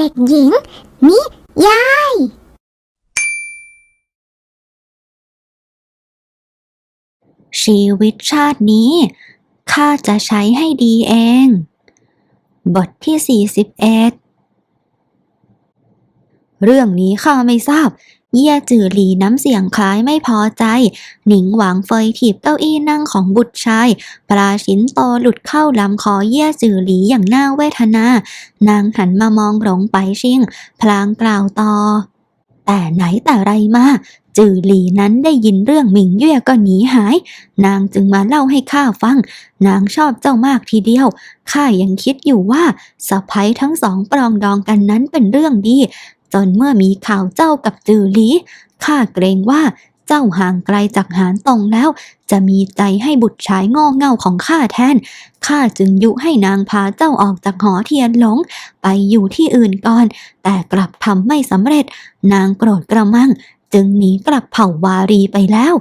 เด็กหญิง นิยาย ชีวิตชาตินี้ ข้าจะใช้ให้ดีเอง บทที่ 41 เรื่องนี้ข้าไม่ทราบ เยี่ยจือหลีน้ำเสียงคล้ายไม่พอใจ หนิงหวางเฟยถีบเก้าอี้นั่งของบุตรชาย ปลาชิ้นโตหลุดเข้าลำคอเยี่ยจือหลีอย่างน่าเวทนา นางหันมามองหลงไปชิง พลางกล่าวต่อ แต่ไหนแต่ไรมาจือหลีนั้นได้ยินเรื่องหมิงเย่ยก็หนีหาย นางจึงมาเล่าให้ข้าฟัง นางชอบเจ้ามากทีเดียวข้ายังคิดอยู่ว่าสะพ้ยทั้งสองปรองดองกันนั้นเป็นเรื่องดี จนเมื่อมีข่าวเจ้ากับจือหลีข้าเกรงว่าเจ้าห่างไกลจากหานตรงแล้ว จะมีใจให้บุตรชายง่เง่าของข้าแทนข้าจึงยุให้นางพาเจ้าออกจากหอเทียนหลง ไปอยู่ที่อื่นก่อน แต่กลับทำไม่สำเร็จ นางโกรธกระมัง จึงหนีกลับเผ่าวารีไปแล้ว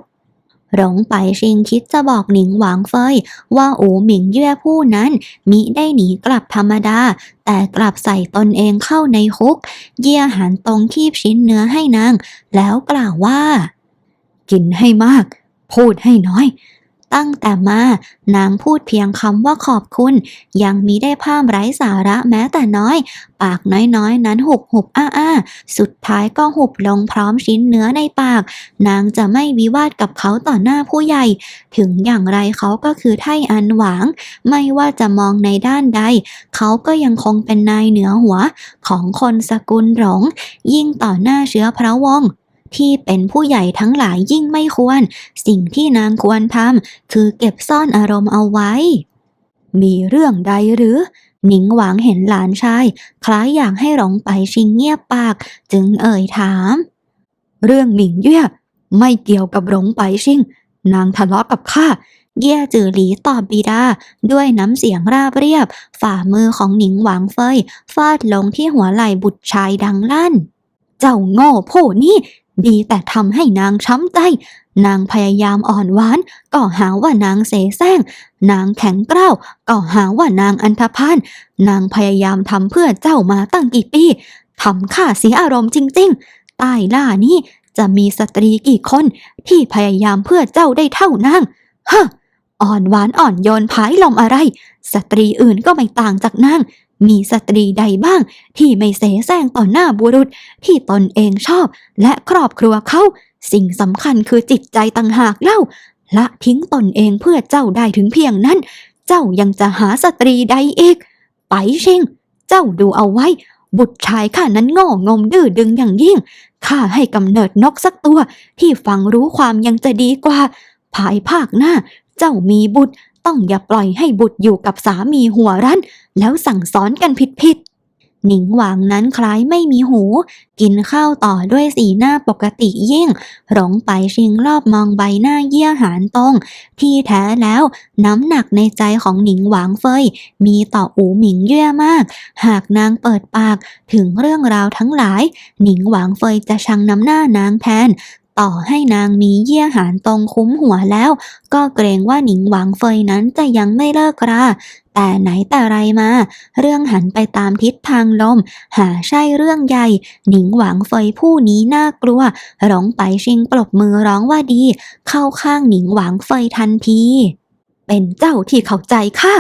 หลงไปชิงคิดจะบอกหนิงหวางเฟยว่าอูหมิงเย่ผู้นั้นมิได้หนีกลับธรรมดา แต่กลับใส่ตนเองเข้าในคุก เยี่ยหันตรงคีบชิ้นเนื้อให้นาง แล้วกล่าวว่า กินให้มาก พูดให้น้อย ตั้งแต่มา นางพูดเพียงคำว่าขอบคุณ ยังมิได้พามไร้สาระแม้แต่น้อย ปากน้อยๆ นั้นหุบหุบอ้าอ้าสุดท้ายก็หุบลงพร้อมชิ้นเนื้อในปาก นางจะไม่วิวาทกับเขาต่อหน้าผู้ใหญ่ ถึงอย่างไรเขาก็คือไทอันหวาง ไม่ว่าจะมองในด้านใด เขาก็ยังคงเป็นนายเหนือหัว ของคนสกุลหลง ยิ่งต่อหน้าเชื้อพระวงศ์ ที่เป็นผู้ใหญ่ทั้งหลายยิ่งไม่ควร สิ่งที่นางควรทำคือเก็บซ่อนอารมณ์เอาไว้ มีเรื่องใดหรือ หนิงหวางเห็นหลานชาย คล้ายอยากให้หลงไปชิงเงียบปาก จึงเอ่ยถาม เรื่องหมิงเย่ยไม่เกี่ยวกับหลงไปชิง นางทะเลาะกับข้าเย่จือหลีตอบบิดา ด้วยน้ำเสียงราบเรียบ ฝ่ามือของหนิงหวางเฟยฟาดลงที่หัวไหล่บุตรชายดังลั่น เจ้าโง่ผู้นี้ดีแต่ทำให้นางช้ำใจ นางพยายามอ่อนหวาน ก็หาว่านางเสแสร้ง นางแข็งกร้าว ก็หาว่านางอันธพาล นางพยายามทำเพื่อเจ้ามาตั้งกี่ปีทำข้าเสียอารมณ์จริง ๆ ใต้ล่านี้จะมีสตรีกี่คนที่พยายามเพื่อเจ้าได้เท่านางฮะอ่อนหวานอ่อนโยนผายลมอะไร สตรีอื่นก็ไม่ต่างจากนาง มีสตรีใดบ้าง ที่ไม่เสแสร้งต่อหน้าบุรุษที่ตนเองชอบ และครอบครัวเขา สิ่งสำคัญคือจิตใจต่างหากเล่า ละทิ้งตนเองเพื่อเจ้าได้ถึงเพียงนั้น เจ้ายังจะหาสตรีใดอีก ไปเชิงเจ้าดูเอาไว้ บุตรชายข้านั้นโง่งมดื้อดึงอย่างยิ่งข้าให้กำเนิดนกสักตัว ที่ฟังรู้ความยังจะดีกว่า ภายภาคหน้า เจ้ามีบุตร ต้องอย่าปล่อยให้บุตรอยู่กับสามีหัวรั้น แล้วสั่งสอนกันผิดๆหนิงหวางนั้นคล้ายไม่มีหู กินข้าวต่อด้วยสีหน้าปกติยิ่ง หลงไปชิงรอบมองใบหน้าเยี่ยหานตรง ที่แท้แล้วน้ำหนักในใจของหนิงหวางเฟย มีต่ออูหมิงเย่ยมาก หากนางเปิดปากถึงเรื่องราวทั้งหลาย หนิงหวางเฟยจะชังน้ำหน้านางแทน ต่อให้นางมีเยี่ยหานตรงคุ้มหัวแล้ว ก็เกรงว่าหนิงหวางเฟยนั้นจะยังไม่เลิกรา แต่ไหนแต่ไรมา เรื่องหันไปตามทิศทางลม หาใช่เรื่องใหญ่ หนิงหวางเฟยผู้นี้น่ากลัว ร้องไปชิงปรบมือร้องว่าดี เข้าข้างหนิงหวางเฟยทันที เป็นเจ้าที่เข้าใจข้า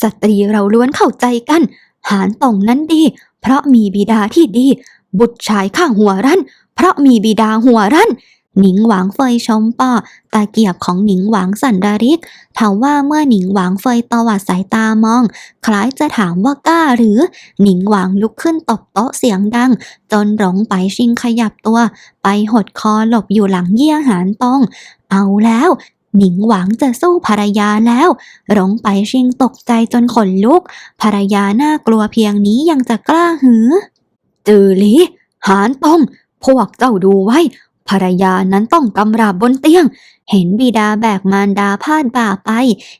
สตรีเราล้วนเข้าใจกัน หานตรงนั้นดี เพราะมีบิดาที่ดี บุตรชายข้างหัวรั้นเพราะมีบิดาหัวรั้น หนิงหวางเฟยชมป้อตาเกียบของหนิงหวางสันดาริกถามว่าเมื่อหนิงหวางเฟยตวัดสายตามอง คล้ายจะถามว่ากล้าหรือ หนิงหวางลุกขึ้นตบโต๊ะเสียงดัง จนหลงไปชิงขยับตัว ไปหดคอหลบอยู่หลังเยี่ยหานตงเอาแล้ว หนิงหวังจะสู้ภรรยาแล้วหลงไปชิงตกใจจนขนลุก ภรรยาน่ากลัวเพียงนี้ยังจะกล้าหือ จือหลีหานตงพวกเจ้าดูไว้ ภรรยานั้นต้องกำราบบนเตียง เห็นบิดาแบกมารดาพาดบ่าไป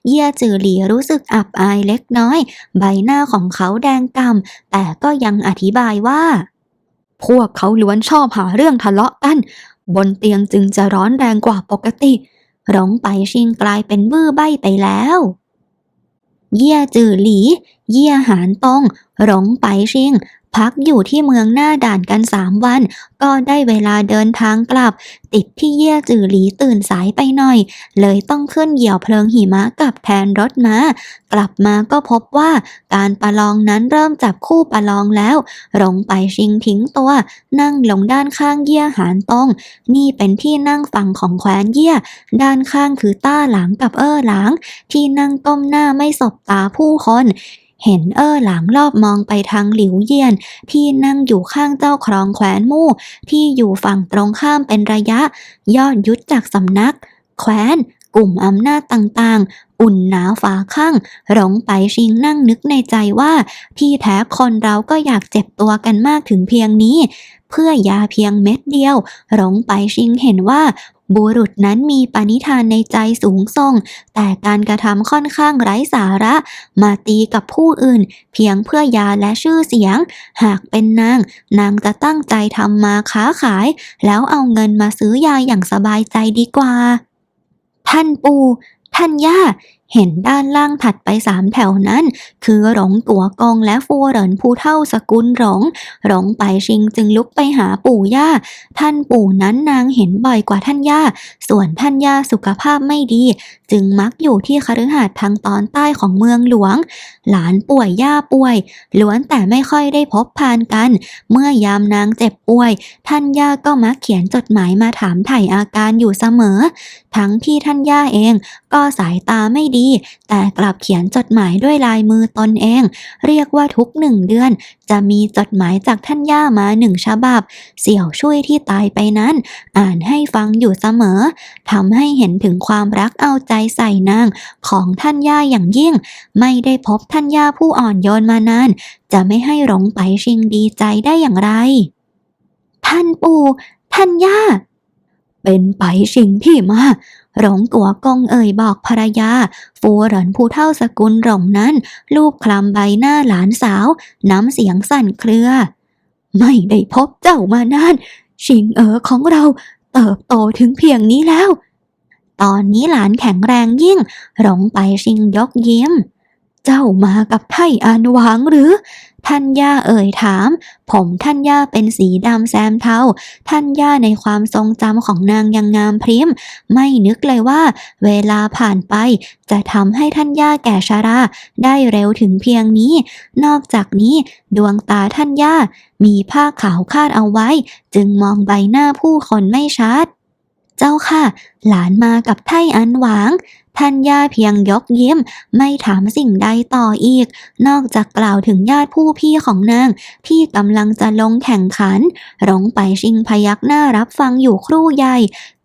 เยี่ยจือหลีรู้สึกอับอายเล็กน้อย ใบหน้าของเขาแดงกำ่ำแต่ก็ยังอธิบายว่า พวกเขาล้วนชอบหาเรื่องทะเลาะกัน บนเตียงจึงจะร้อนแรงกว่าปกติหลงไปชิงกลายเป็นบื้อใบไปแล้วเยี่ยจือหลี เยี่ยหานตงหลงไปชิง พักอยู่ที่เมืองหน้าด่านกันสามวัน ก็ได้เวลาเดินทางกลับ ติดที่เย่จือหลีตื่นสายไปหน่อย เลยต้องขึ้นเหยี่ยวเพลิงหิมะกลับแทนรถม้ากลับมาก็พบว่าการประลองนั้นเริ่มจับคู่ประลองแล้วหลงไปชิงทิ้งตัว นั่งลงด้านข้างเยี่ยหานตรงนี่เป็นที่นั่งฝั่งของแคว้นเยี่ยด้านข้างคือต้าหลางกับเอ้อหลางที่นั่งก้มหน้าไม่สบตาผู้คน เห็นเอ้อหลังรอบมองไปทางหลิวเยียน ที่นั่งอยู่ข้างเจ้าครองแขวนมู่ ที่อยู่ฝั่งตรงข้ามเป็นระยะ ยอดยุทธจากสำนัก แขวน กลุ่มอำนาจต่างๆ อุ่นหนาฝาข้างหลงไปชิงนั่งนึกในใจว่าที่แท้คนเราก็อยากเจ็บตัวกันมากถึงเพียงนี้ เพื่อยาเพียงเม็ดเดียวหลงไปชิงเห็นว่าบุรุษนั้นมีปณิธานในใจสูงส่ง แต่การกระทำค่อนข้างไร้สาระ มาตีกับผู้อื่น เพียงเพื่อยาและชื่อเสียง หากเป็นนาง นางจะตั้งใจทำมาค้าขาย แล้วเอาเงินมาซื้อยาอย่างสบายใจดีกว่า ท่านปู่ ท่านย่า เห็นด้านล่างถัดไปสามแถวนั้น คือหลงตัวกงและฟัวเหรินผู้เท่าสกุลหลงหลงไปชิงจึงลุกไปหาปู่ย่า ท่านปู่นั้นนางเห็นบ่อยกว่าท่านย่า ส่วนท่านย่าสุขภาพไม่ดี จึงมักอยู่ที่คฤหาสน์ทางตอนใต้ของเมืองหลวง หลานป่วยย่าป่วย ล้วนแต่ไม่ค่อยได้พบพานกัน เมื่อยามนางเจ็บป่วย ท่านย่าก็มักเขียนจดหมายมาถามไถ่อาการอยู่เสมอ ทั้งที่ท่านย่าเอง ก็สายตาไม่ดีแต่กลับเขียนจดหมายด้วยลายมือตนเอง เรียกว่าทุกหนึ่งเดือน จะมีจดหมายจากท่านย่ามาหนึ่งฉบับ เสี่ยวช่วยที่ตายไปนั้น อ่านให้ฟังอยู่เสมอทำให้เห็นถึงความรักเอาใจใส่นางของท่านย่าอย่างยิ่ง ไม่ได้พบท่านย่าผู้อ่อนโยนมานาน จะไม่ให้หลงไปชิงดีใจได้อย่างไร ท่านปู่ท่านย่า เป็นไปชิงที่มาหลงกัวกงเอ่ยบอกภรรยา ฟูเหรินผู้เท่าสกุลหลงนั้น ลูบคลำใบหน้าหลานสาว น้ำเสียงสั่นเครือ ไม่ได้พบเจ้ามานาน ชิงเอ๋อของเราเติบโตถึงเพียงนี้แล้ว ตอนนี้หลานแข็งแรงยิ่ง หลงไปชิงยกยิ้ม เจ้ามากับไทอันหวางหรือ ท่านย่าเอ่ยถาม ผมท่านย่าเป็นสีดำแซมเทา ท่านย่าในความทรงจำของนางยังงามพริ้มไม่นึกเลยว่า เวลาผ่านไป จะทำให้ท่านย่าแก่ชารา ได้เร็วถึงเพียงนี้ นอกจากนี้ดวงตาท่านย่า มีผ้าขาวคาดเอาไว้ จึงมองใบหน้าผู้คนไม่ชัด เจ้าค่ะ หลานมากับไทอันหวางท่านย่าเพียงยกยิ้ม ไม่ถามสิ่งใดต่ออีก นอกจากกล่าวถึงญาติผู้พี่ของนาง ที่กำลังจะลงแข่งขัน หลงไปชิงพยักหน้ารับฟังอยู่ครู่ใหญ่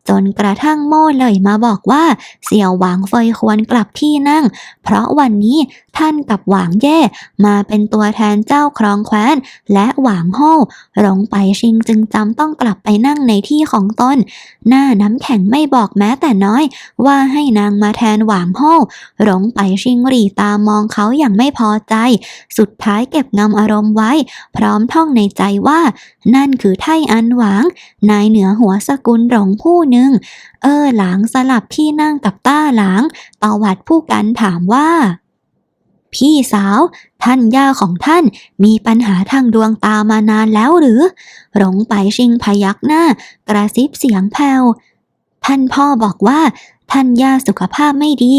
จนกระทั่งโม่เลยมาบอกว่าเสี่ยวหวางเฟยควรกลับที่นั่ง เพราะวันนี้ท่านกับหวางแย่มาเป็นตัวแทนเจ้าครองแคว้น และหวางโฮหลงไปชิงจึงจำต้องกลับไปนั่งในที่ของตนหน้าน้ำแข็งไม่บอกแม้แต่น้อย ว่าให้นางมาแทนหวางโฮหลงไปชิงหรีตามองเขาอย่างไม่พอใจ สุดท้ายเก็บงำอารมณ์ไว้ พร้อมท่องในใจว่า นั่นคือไทอันหวาง นายเหนือหัวสกุลหลงผู้หนึ่งเออหลังสลับที่นั่งกับต้าหลังตวัดผู้กันถามว่า พี่สาว ท่านย่าของท่านมีปัญหาทางดวงตามานานแล้วหรือ หลงไปชิงพยักหน้า กระซิบเสียงแผ่วท่านพ่อบอกว่าท่านย่าสุขภาพไม่ดี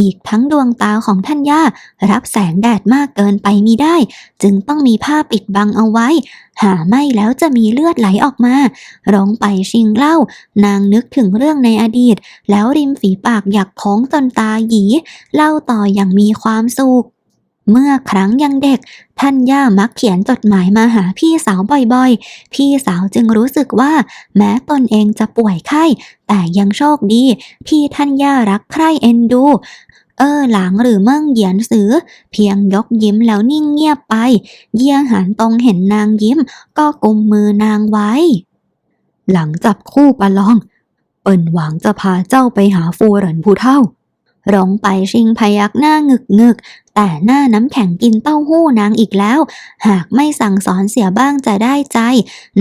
อีกทั้งดวงตาของท่านย่ารับแสงแดดมากเกินไปมีได้ จึงต้องมีผ้าปิดบังเอาไว้ หาไม่แล้วจะมีเลือดไหลออกมาร้องไปชิงเล่า นางนึกถึงเรื่องในอดีต แล้วริมฝีปากอยากโค้งจนตาหยีเล่าต่ออย่างมีความสุขเมื่อครั้งยังเด็ก ท่านย่ามักเขียนจดหมายมาหาพี่สาวบ่อยๆ พี่สาวจึงรู้สึกว่า แม้ตนเองจะป่วยไข้ แต่ยังโชคดีที่ท่านย่ารักใคร่เอ็นดู เออหลางหรือเมิ่งเหยียนสือ เพียงยกยิ้มแล้วนิ่งเงียบไป เยี่ยหันตรงเห็นนางยิ้ม ก็กุมมือนางไว้ หลังจับคู่ประลอง เปิ่นหวังจะพาเจ้าไปหาฟูเหรินผู้เท่า ร้องไปชิงพยักหน้างึกงึกแต่หน้าน้ำแข็งกินเต้าหู้นางอีกแล้ว หากไม่สั่งสอนเสียบ้างจะได้ใจ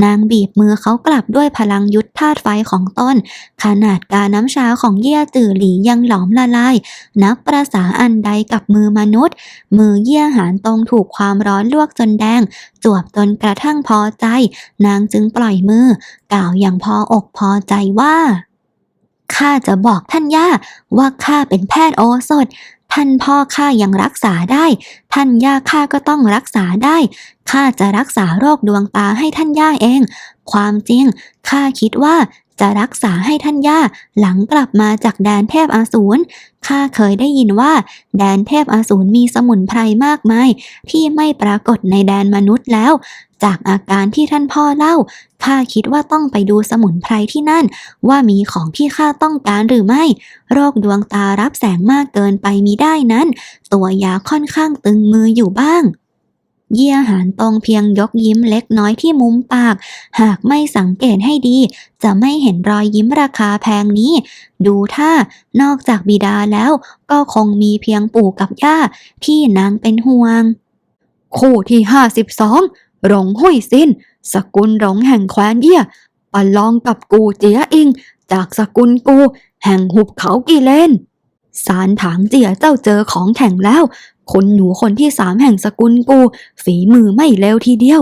นางบีบมือเขากลับด้วยพลังยุทธธาตุไฟของต้น ขนาดกาน้ำชาของเยี่ยจื่อหลียังหลอมละลาย นับประสาอันใดกับมือมนุษย์ มือเยี่ยหานตรงถูกความร้อนลวกจนแดง จวบจนกระทั่งพอใจ นางจึงปล่อยมือ กล่าวอย่างพออกพอใจว่า ข้าจะบอกท่านย่าว่าข้าเป็นแพทย์โอสถ ท่านพ่อข้ายังรักษาได้ ท่านย่าข้าก็ต้องรักษาได้ ข้าจะรักษาโรคดวงตาให้ท่านย่าเอง ความจริงข้าคิดว่า จะรักษาให้ท่านย่าหลังกลับมาจากแดนเทพอสูรข้าเคยได้ยินว่า แดนเทพอสูรมีสมุนไพรมากมาย ที่ไม่ปรากฏในแดนมนุษย์แล้ว จากอาการที่ท่านพ่อเล่าข้าคิดว่าต้องไปดูสมุนไพรที่นั่น ว่ามีของที่ข้าต้องการหรือไม่ โรคดวงตารับแสงมากเกินไปมีได้นั้น ตัวยาค่อนข้างตึงมืออยู่บ้าง เยี่ยหานตรงเพียงยกยิ้มเล็กน้อยที่มุมปาก หากไม่สังเกตให้ดี จะไม่เห็นรอยยิ้มราคาแพงนี้ ดูท่านอกจากบิดาแล้ว ก็คงมีเพียงปู่กับย่า ที่นางเป็นห่วง คู่ที่ห้าสิบสองหลงหุยซินสกุลหลงแห่งแคว้นเยี่ยปะลองกับกูเจียอิง จากสกุลกู แห่งหุบเขากีเลนสารถางเจียเจ้าเจอของแข่งแล้ว คนหนูคนที่สามแห่งสกุลกู ฝีมือไม่เลวทีเดียว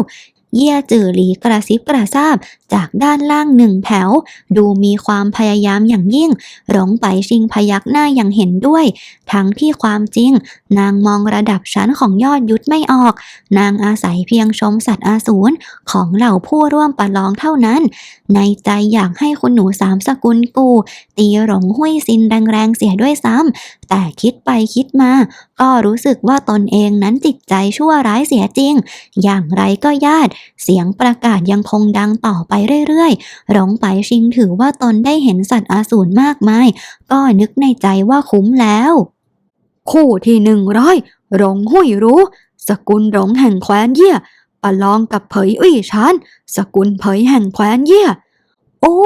เยี่ยจือหลีกระซิบกระซาบจากด้านล่างหนึ่งแถว ดูมีความพยายามอย่างยิ่งหลงไปชิงพยักหน้าอย่างเห็นด้วย ทั้งที่ความจริง นางมองระดับชั้นของยอดยุทธไม่ออก นางอาศัยเพียงชมสัตว์อาสูรของเหล่าผู้ร่วมประลองเท่านั้น ในใจอยากให้คุณหนูสามสกุลกูตีหลงห้วยซินแรงๆเสียด้วยซ้ำแต่คิดไปคิดมา ก็รู้สึกว่าตนเองนั้นจิตใจชั่วร้ายเสียจริง อย่างไรก็ญาติเสียงประกาศยังคงดังต่อไปเรื่อยๆ หลงไปชิงถือว่าตนได้เห็นสัตว์อาสูรมากมาย ก็นึกในใจว่าคุ้มแล้ว คู่ที่หนึ่งร้อยหลงหุยรู้ สกุลหลงแห่งแคว้นเยี่ยประลองกับเผยอุ้ยชานสกุลเผยแห่งแคว้นเยี่ย โอ้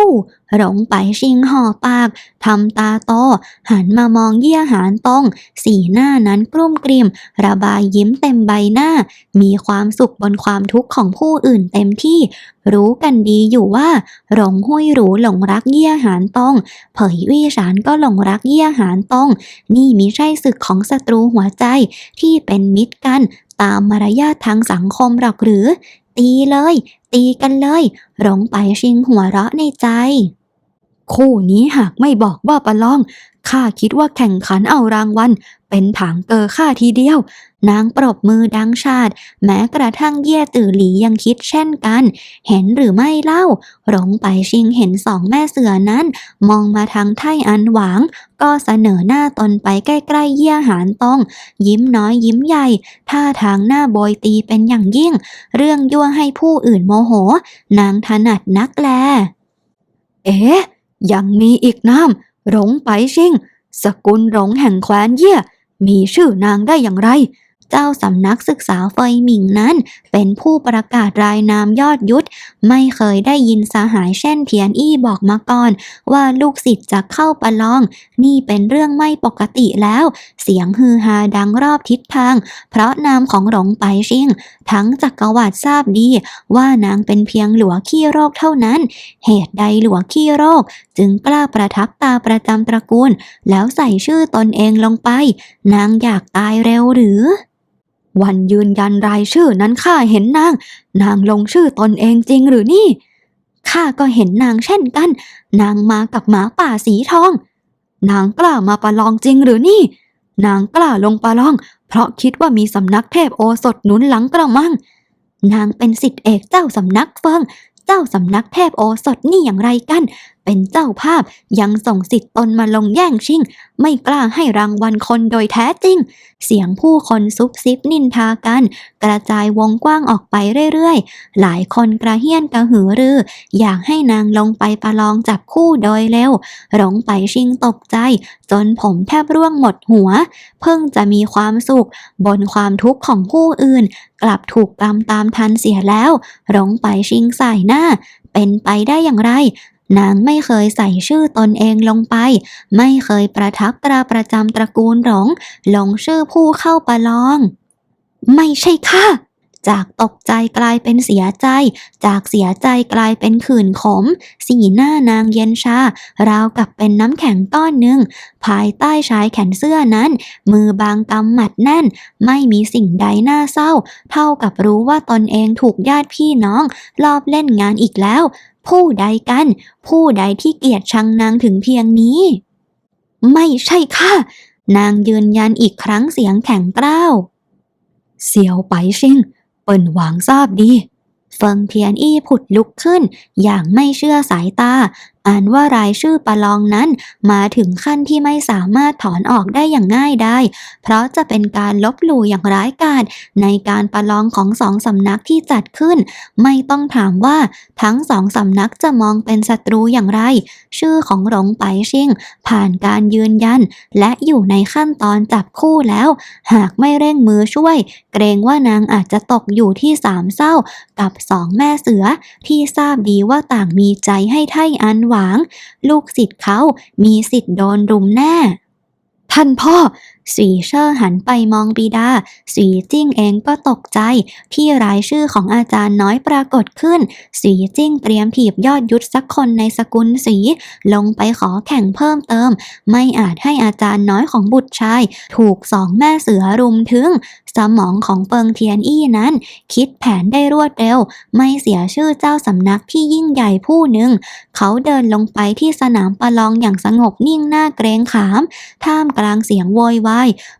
หลงไปชิงห่อปากทำตาโตหันมามองเยี่ยหานตรงสีหน้านั้นกลุ้มกลิ่ม ระบายยิ้มเต็มใบหน้า มีความสุขบนความทุกข์ของผู้อื่นเต็มที่ รู้กันดีอยู่ว่าหลงหุยหรูหลงรักเยี่ยหานตรงเผยวี่ฉานก็หลงรักเยี่ยหานตรงนี่มิใช่ศึกของศัตรูหัวใจที่เป็นมิตรกันตามมารยาททางสังคมหรอกหรือ ตีเลย ตีกันเลย หลงไปชิงหัวเราะในใจ คู่นี้หากไม่บอกว่าประลอง ข้าคิดว่าแข่งขันเอารางวัล เป็นถางเกอข้าทีเดียว นางปรบมือดังชาดแม้กระทั่งเย่ตื่อหลียังคิดเช่นกัน เห็นหรือไม่เล่า หลงไปชิงเห็นสองแม่เสือนั้น มองมาทางไทอันหวาง ก็เสนอหน้าตนไปใกล้ๆเย่หานตองยิ้มน้อยยิ้มใหญ่ ท่าทางหน้าโบยตีเป็นอย่างยิ่ง เรื่องยั่วให้ผู้อื่นโมโห นางถนัดนักแล เอ๊ะ ยังมีอีกน้ำหลงไปชิง สกุลหลงแห่งแคว้นเยี่ยมีชื่อนางได้อย่างไร เจ้าสำนักศึกษาเฟยหมิงนั้น เป็นผู้ประกาศรายนามยอดยุทธไม่เคยได้ยินสหายเช่นเทียนอี้บอกมาก่อน ว่าลูกศิษย์จะเข้าประลอง นี่เป็นเรื่องไม่ปกติแล้ว เสียงฮือฮาดังรอบทิศทาง เพราะนามของหลงไปชิง ทั้งจักรวรรดิทราบดี ว่านางเป็นเพียงหลัวขี้โรคเท่านั้น เหตุใดหลัวขี้โรค จึงกล้าประทับตาประจำตระกูล แล้วใส่ชื่อตนเองลงไป นางอยากตายเร็วหรือ วันยืนยันรายชื่อนั้นข้าเห็นนาง นางลงชื่อตนเองจริงหรือนี่ ข้าก็เห็นนางเช่นกัน นางมากับหมาป่าสีทอง นางกล้ามาประลองจริงหรือนี่ นางกล้าลงประลอง เพราะคิดว่ามีสำนักเทพโอสถหนุนหลังกระมัง นางเป็นสิทธิเอกเจ้าสำนักเฟิง เจ้าสำนักเทพโอสถนี่อย่างไรกัน เป็นเจ้าภาพยังส่งสิทธิ์ตนมาลงแย่งชิง ไม่กล้าให้รางวัลคนโดยแท้จริง เสียงผู้คนซุบซิบนินทากัน กระจายวงกว้างออกไปเรื่อยๆ หลายคนกระเฮี้ยนกระหือรือ อยากให้นางลงไปประลองจับคู่โดยเร็วหลงไปชิงตกใจ จนผมแทบร่วงหมดหัว เพิ่งจะมีความสุข บนความทุกข์ของผู้อื่น กลับถูกตามตามทันเสียแล้วหลงไปชิงใส่หน้าเป็นไปได้อย่างไร นางไม่เคยใส่ชื่อตนเองลงไป ไม่เคยประทับตราประจำตระกูลหลงลงชื่อผู้เข้าประลอง ไม่ใช่ค่ะ จากตกใจกลายเป็นเสียใจ จากเสียใจกลายเป็นขื่นขม สีหน้านางเย็นชา ราวกับเป็นน้ำแข็งก้อนหนึ่ง ภายใต้ชายแขนเสื้อนั้น มือบางกำหมัดแน่น ไม่มีสิ่งใดน่าเศร้า เท่ากับรู้ว่าตนเองถูกญาติพี่น้อง ลอบเล่นงานอีกแล้ว ผู้ใดกัน ผู้ใดที่เกลียดชังนางถึงเพียงนี้ ไม่ใช่ค่ะ นางยืนยันอีกครั้งเสียงแข็งกร้าว เสียวไปชิง เปิ่นหวางทราบดี เฟิงเทียนอี้ผุดลุกขึ้น อย่างไม่เชื่อสายตา อ่านว่ารายชื่อประลองนั้น มาถึงขั้นที่ไม่สามารถถอนออกได้อย่างง่ายได้ เพราะจะเป็นการลบหลู่อย่างร้ายกาจในการประลองของสองสำนักที่จัดขึ้น ไม่ต้องถามว่าทั้งสองสำนักจะมองเป็นศัตรูอย่างไร ชื่อของหลงไปชิง ผ่านการยืนยัน และอยู่ในขั้นตอนจับคู่แล้ว หากไม่เร่งมือช่วย เกรงว่านางอาจจะตกอยู่ที่สามเศร้ากับสองแม่เสือที่ทราบดีว่าต่างมีใจให้ไทอันหวาง ลูกศิษย์เขามีสิทธิ์โดนรุมแน่ ท่านพ่อ สีเชอร์หันไปมองบิดา สีจิ้งเองก็ตกใจ ที่รายชื่อของอาจารย์น้อยปรากฏขึ้น สีจิ้งเตรียมถีบยอดยุทธสักคนในสกุลสี ลงไปขอแข่งเพิ่มเติม ไม่อาจให้อาจารย์น้อยของบุตรชาย ถูกสองแม่เสือรุมถึง สมองของเฟิงเทียนอี้นั้น คิดแผนได้รวดเร็ว ไม่เสียชื่อเจ้าสำนักที่ยิ่งใหญ่ผู้หนึ่ง เขาเดินลงไปที่สนามประลองอย่างสงบนิ่งหน้าเกรงขาม ท่ามกลางเสียงโวยวาย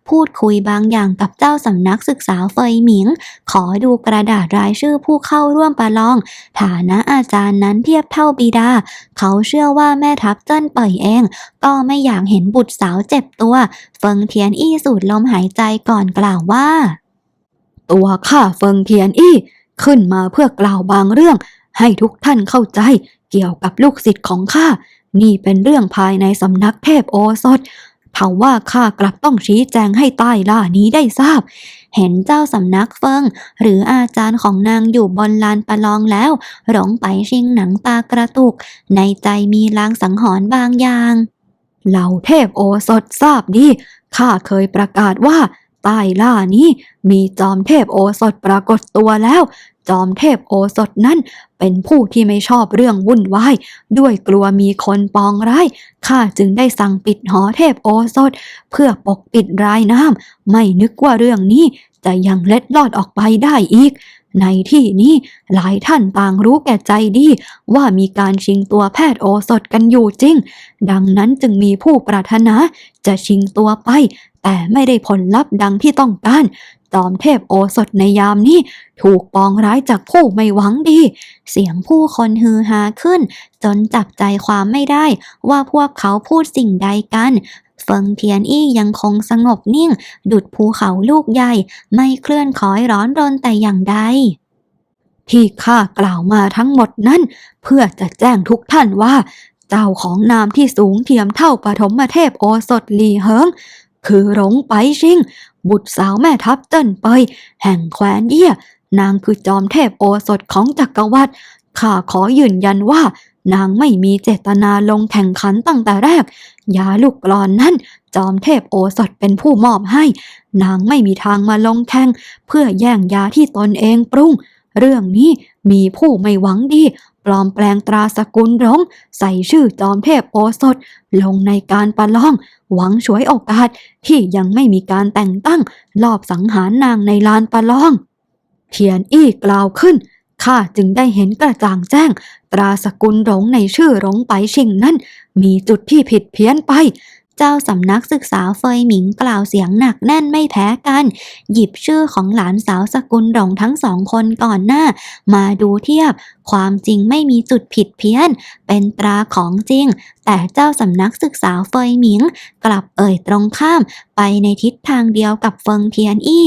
พูดคุยบางอย่างกับเจ้าสำนักศึกษาเฟยหมิง ขอดูกระดาษรายชื่อผู้เข้าร่วมประลอง ฐานะอาจารย์นั้นเทียบเท่าบิดา เขาเชื่อว่าแม่ทัพเจิ้นเป่ยเอง ก็ไม่อยากเห็นบุตรสาวเจ็บตัว เฟิงเทียนอี้สูดลมหายใจก่อนกล่าวว่า ตัวข้าเฟิงเทียนอี้ ขึ้นมาเพื่อกล่าวบางเรื่อง ให้ทุกท่านเข้าใจเกี่ยวกับลูกศิษย์ของข้า นี่เป็นเรื่องภายในสำนักเทพโอสถ เผาว่าข้ากลับต้องชี้แจงให้ใต้ล่านี้ได้ทราบ เห็นเจ้าสำนักเฟิง หรืออาจารย์ของนางอยู่บนลานประลองแล้ว หลงไปชิงหนังตากระตุก ในใจมีลางสังหรณ์บางอย่างเหล่าเทพโอสถทราบดีข้าเคยประกาศว่าใต้ล่านี้มีจอมเทพโอสถปรากฏตัวแล้ว จอมเทพโอสถนั้น เป็นผู้ที่ไม่ชอบเรื่องวุ่นวาย ด้วยกลัวมีคนปองร้าย ข้าจึงได้สั่งปิดหอเทพโอสถ เพื่อปกปิดรายน้ำ ไม่นึกว่าเรื่องนี้จะยังเล็ดลอดออกไปได้อีก ในที่นี้หลายท่านต่างรู้แก่ใจดี ว่ามีการชิงตัวแพทย์โอสถกันอยู่จริง ดังนั้นจึงมีผู้ปรารถนาจะชิงตัวไป แต่ไม่ได้ผลลัพธ์ดังที่ต้องการ จอมเทพโอสถในยามนี้ถูกปองร้ายจากผู้ไม่หวังดี เสียงผู้คนฮือฮาขึ้น จนจับใจความไม่ได้ว่าพวกเขาพูดสิ่งใดกันเฟิงเทียนอี้ยังคงสงบนิ่ง ดุดภูเขาลูกใหญ่ ไม่เคลื่อนคล้อยร้อนรนแต่อย่างใด ที่ข้ากล่าวมาทั้งหมดนั้น เพื่อจะแจ้งทุกท่านว่า เจ้าของนามที่สูงเทียมเท่าปฐมเทพโอสถลีเฮิง คือหลงไปชิง บุตรสาวแม่ทัพเจิ้นเปยแห่งแคว้นเยี่ย นางคือจอมเทพโอสถของจักรวรรดิข้าขอยืนยันว่า นางไม่มีเจตนาลงแข่งขันตั้งแต่แรก ยาลูกกลอนนั้น จอมเทพโอสถเป็นผู้มอบให้ นางไม่มีทางมาลงแข่ง เพื่อแย่งยาที่ตนเองปรุง เรื่องนี้มีผู้ไม่หวังดี ปลอมแปลงตราสกุลร้งใส่ชื่อจอมเทพโอสถ ลงในการประลอง หวังฉวยโอกาสที่ยังไม่มีการแต่งตั้ง ลอบสังหารนางในลานประลองเทียนอี้กล่าวขึ้นข้าจึงได้เห็นกระจ่างแจ้ง ตราสกุลหลงในชื่อหลงไปชิงนั้น มีจุดที่ผิดเพี้ยนไป เจ้าสำนักศึกษาเฟยหมิงกล่าวเสียงหนักแน่นไม่แพ้กัน หยิบชื่อของหลานสาวสกุลหลงทั้งสองคนก่อนหน้า มาดูเทียบ ความจริงไม่มีจุดผิดเพี้ยน เป็นตราของจริง แต่เจ้าสำนักศึกษาเฟยหมิง กลับเอ่ยตรงข้าม ไปในทิศทางเดียวกับเฟิงเทียนอี้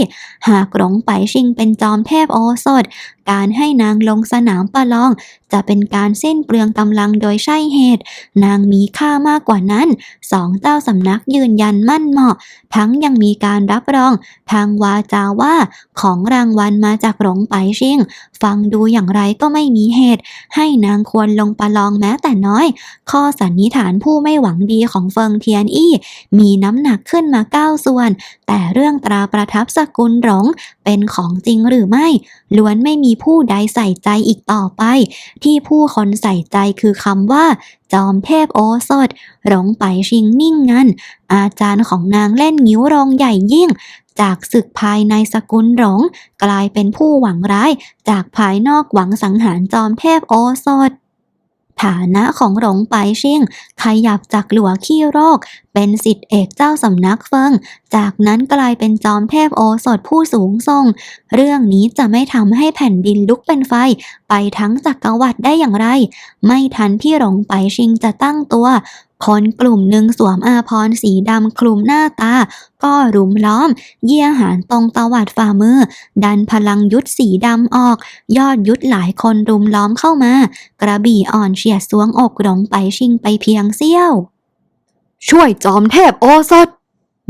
หากหลงไปชิงเป็นจอมเทพโอสถ การให้นางลงสนามประลอง จะเป็นการสิ้นเปลืองกำลังโดยใช่เหตุ นางมีค่ามากกว่านั้นสองเจ้าสำนักยืนยันมั่นเหมาะ ทั้งยังมีการรับรอง ทางวาจาว่าของรางวัลมาจากหลงไปชิง ฟังดูอย่างไรก็ไม่มีเหตุ ให้นางควรลงประลองแม้แต่น้อย ข้อสันนิษฐานผู้ไม่หวังดีของเฟิงเทียนอี้มีน้ำหนักขึ้นมาเก้าส่วน แต่เรื่องตราประทับสกุลหลงเป็นของจริงหรือไม่ ล้วนไม่มีผู้ใดใส่ใจอีกต่อไป ที่ผู้คนใส่ใจคือคำว่าจอมเทพโอสถ หลงไปชิงนิ่งงันอาจารย์ของนางเล่นงิ้วโรงใหญ่ยิ่ง จากศึกภายในสกุลหลง กลายเป็นผู้หวังร้าย จากภายนอกหวังสังหารจอมเทพโอสถฐานะของหลงไปชิงขยับจากหลัวขี้โรค เป็นสิทธิเอกเจ้าสำนักเฟิง จากนั้นกลายเป็นจอมเทพโอสถผู้สูงทรง เรื่องนี้จะไม่ทำให้แผ่นดินลุกเป็นไฟ ไปทั้งจักรวรรดิได้อย่างไร ไม่ทันที่หลงไปชิงจะตั้งตัว คนกลุ่มหนึ่งสวมอาพรสีดำคลุมหน้าตา ก็รุมล้อม เยี่ยหารตรงตวัดฝ่ามือ ดันพลังยุทธสีดำออก ยอดยุทธหลายคนรุมล้อมเข้ามา กระบี่อ่อนเฉียดสวงอกหลงไปชิงไปเพียงเสี้ยว ช่วยจอมเทพโอสถ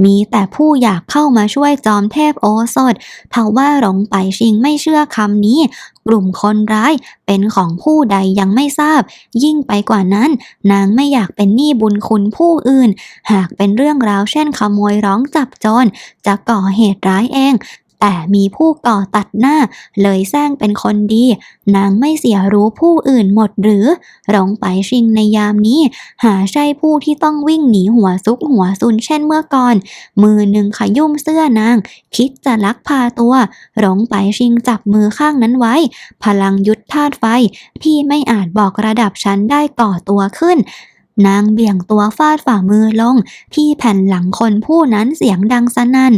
มีแต่ผู้อยากเข้ามาช่วยจอมเทพโอสถทว่าหลงไปชิงไม่เชื่อคำนี้ กลุ่มคนร้ายเป็นของผู้ใดยังไม่ทราบ ยิ่งไปกว่านั้น นางไม่อยากเป็นหนี้บุญคุณผู้อื่น หากเป็นเรื่องราวเช่นขโมยร้องจับโจรจะก่อเหตุร้ายเอง แต่มีผู้ก่อตัดหน้า เลยแซงเป็นคนดี นางไม่เสียรู้ผู้อื่นหมดหรือหลงไปชิงในยามนี้ หาใช่ผู้ที่ต้องวิ่งหนีหัวซุกหัวซุนเช่นเมื่อก่อน มือหนึ่งขยุ่มเสื้อนาง คิดจะลักพาตัวหลงไปชิงจับมือข้างนั้นไว้ พลังยุทธธาตุไฟที่ไม่อาจบอกระดับชั้นได้ก่อตัวขึ้น นางเบี่ยงตัวฟาดฝ่ามือลง ที่แผ่นหลังคนผู้นั้นเสียงดังสนั่น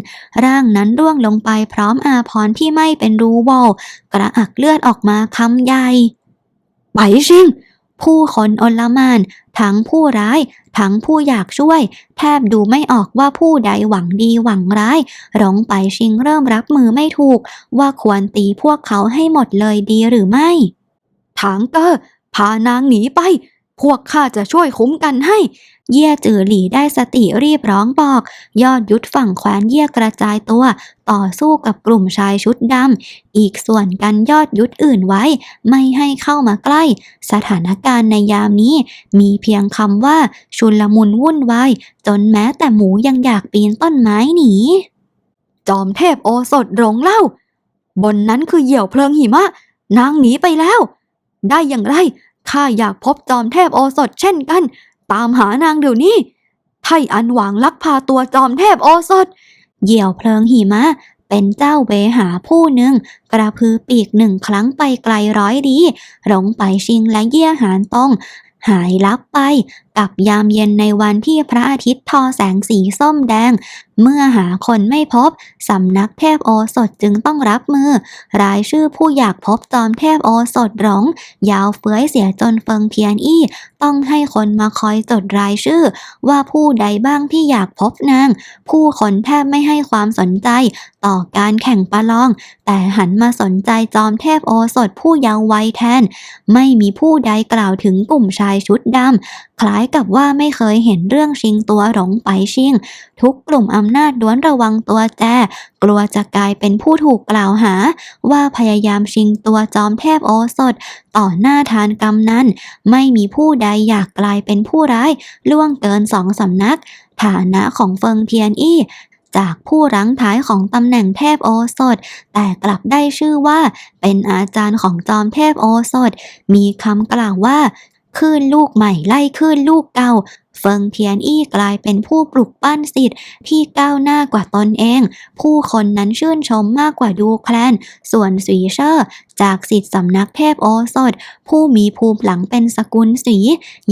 ร่างนั้นร่วงลงไปพร้อมอาพรที่ไม่เป็นรูโหวกระอักเลือดออกมาคำใหญ่ไปชิง ผู้คนอลหมานทั้งผู้ร้าย ทั้งผู้อยากช่วย แทบดูไม่ออกว่าผู้ใดหวังดีหวังร้ายหลงไปชิงเริ่มรับมือไม่ถูก ว่าควรตีพวกเขาให้หมดเลยดีหรือไม่ ถางเกอร์พานางหนีไป พวกข้าจะช่วยคุ้มกันให้ เย่จือหลี่ได้สติรีบร้องบอก ยอดยุทธฝั่งแคว้นเย่กระจายตัว ต่อสู้กับกลุ่มชายชุดดำ อีกส่วนกันยอดยุทธอื่นไว้ ไม่ให้เข้ามาใกล้ สถานการณ์ในยามนี้ มีเพียงคำว่าชุลมุนวุ่นวายจนแม้แต่หมูยังอยากปีนต้นไม้หนี จอมเทพโอสถหลงเล่า บนนั้นคือเหยี่ยวเพลิงหิมะ นางหนีไปแล้ว ได้อย่างไร ข้าอยากพบจอมเทพโอสถเช่นกัน ตามหานางเดี๋ยวนี้ ไทอันหวังลักพาตัวจอมเทพโอสถ เหยี่ยวเพลิงหิมะ เป็นเจ้าเวหาผู้หนึ่ง กระพือปีกหนึ่งครั้งไปไกลร้อยดีหลงไปชิงและเยี่ยหานตงหายลับไป กับยามเย็นในวันที่พระอาทิตย์ทอแสงสีส้มแดง เมื่อหาคนไม่พบ สำนักเทพโอสถจึงต้องรับมือ รายชื่อผู้อยากพบจอมเทพโอสถหลงยาวเฟื้อยเสียจนเฟิงเทียนอี้ ต้องให้คนมาคอยจดรายชื่อ ว่าผู้ใดบ้างที่อยากพบนาง ผู้คนแทบไม่ให้ความสนใจ ต่อการแข่งประลอง แต่หันมาสนใจจอมเทพโอสถผู้เยาว์วัยแทน ไม่มีผู้ใดกล่าวถึงกลุ่มชายชุดดำคล้ายกับว่าไม่เคยเห็นเรื่องชิงตัวหลงไปชิง ทุกกลุ่มอำนาจล้วนระวังตัวแจ กลัวจะกลายเป็นผู้ถูกกล่าวหา ว่าพยายามชิงตัวจอมเทพโอสถ ต่อหน้าทานกรรมนั้นไม่มีผู้ใดอยากกลายเป็นผู้ร้ายล่วงเกินสองสำนัก ฐานะของเฟิงเทียนอี้จากผู้รั้งท้ายของตำแหน่งเทพโอสถ แต่กลับได้ชื่อว่าเป็นอาจารย์ของจอมเทพโอสถ มีคำกล่าวว่า คลื่นลูกใหม่ไล่คลื่นลูกเก่า เฟิงเทียนอี้กลายเป็นผู้ปลุกปั้นสิทธิ์ที่ก้าวหน้ากว่าตนเอง ผู้คนนั้นชื่นชมมากกว่าดูแคลน ส่วนสีเชอร์จากสิทธิ์สำนักเทพโอสถ ผู้มีภูมิหลังเป็นสกุลสี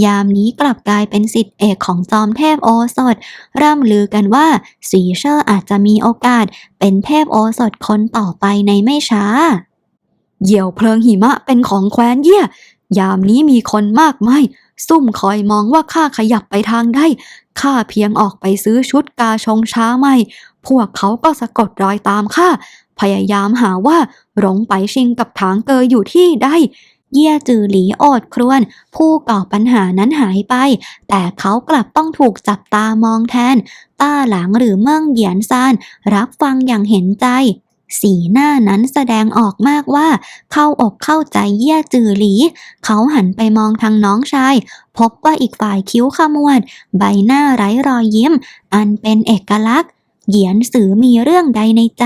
ยามนี้กลับกลายเป็นสิทธิ์เอกของจอมเทพโอสถ ร่ำลือกันว่าสีเชอร์อาจจะมีโอกาส เป็นเทพโอสถคนต่อไปในไม่ช้า เหยี่ยวเพลิงหิมะเป็นของแคว้นเยี่ย ยามนี้มีคนมากมายซุ่มคอยมองว่าข้าขยับไปทางใดข้าเพียงออกไปซื้อชุดกาชงช้าใหม่ พวกเขาก็สะกดรอยตามข้าพยายามหาว่าหลงไปชิงกับถางเกออยู่ที่ใดเยี่ยจือหลีโอดครวน ผู้ก่อปัญหานั้นหายไป แต่เขากลับต้องถูกจับตามองแทน ต้าหลังหรือเมิ่งเหยียนซาน รับฟังอย่างเห็นใจ สีหน้านั้นแสดงออกมากว่า เข้าอกเข้าใจเย่ยจือหลี เขาหันไปมองทางน้องชาย พบว่าอีกฝ่ายคิ้วขมวด ใบหน้าไร้รอยยิ้ม อันเป็นเอกลักษณ์ เหยียนสือมีเรื่องใดในใจ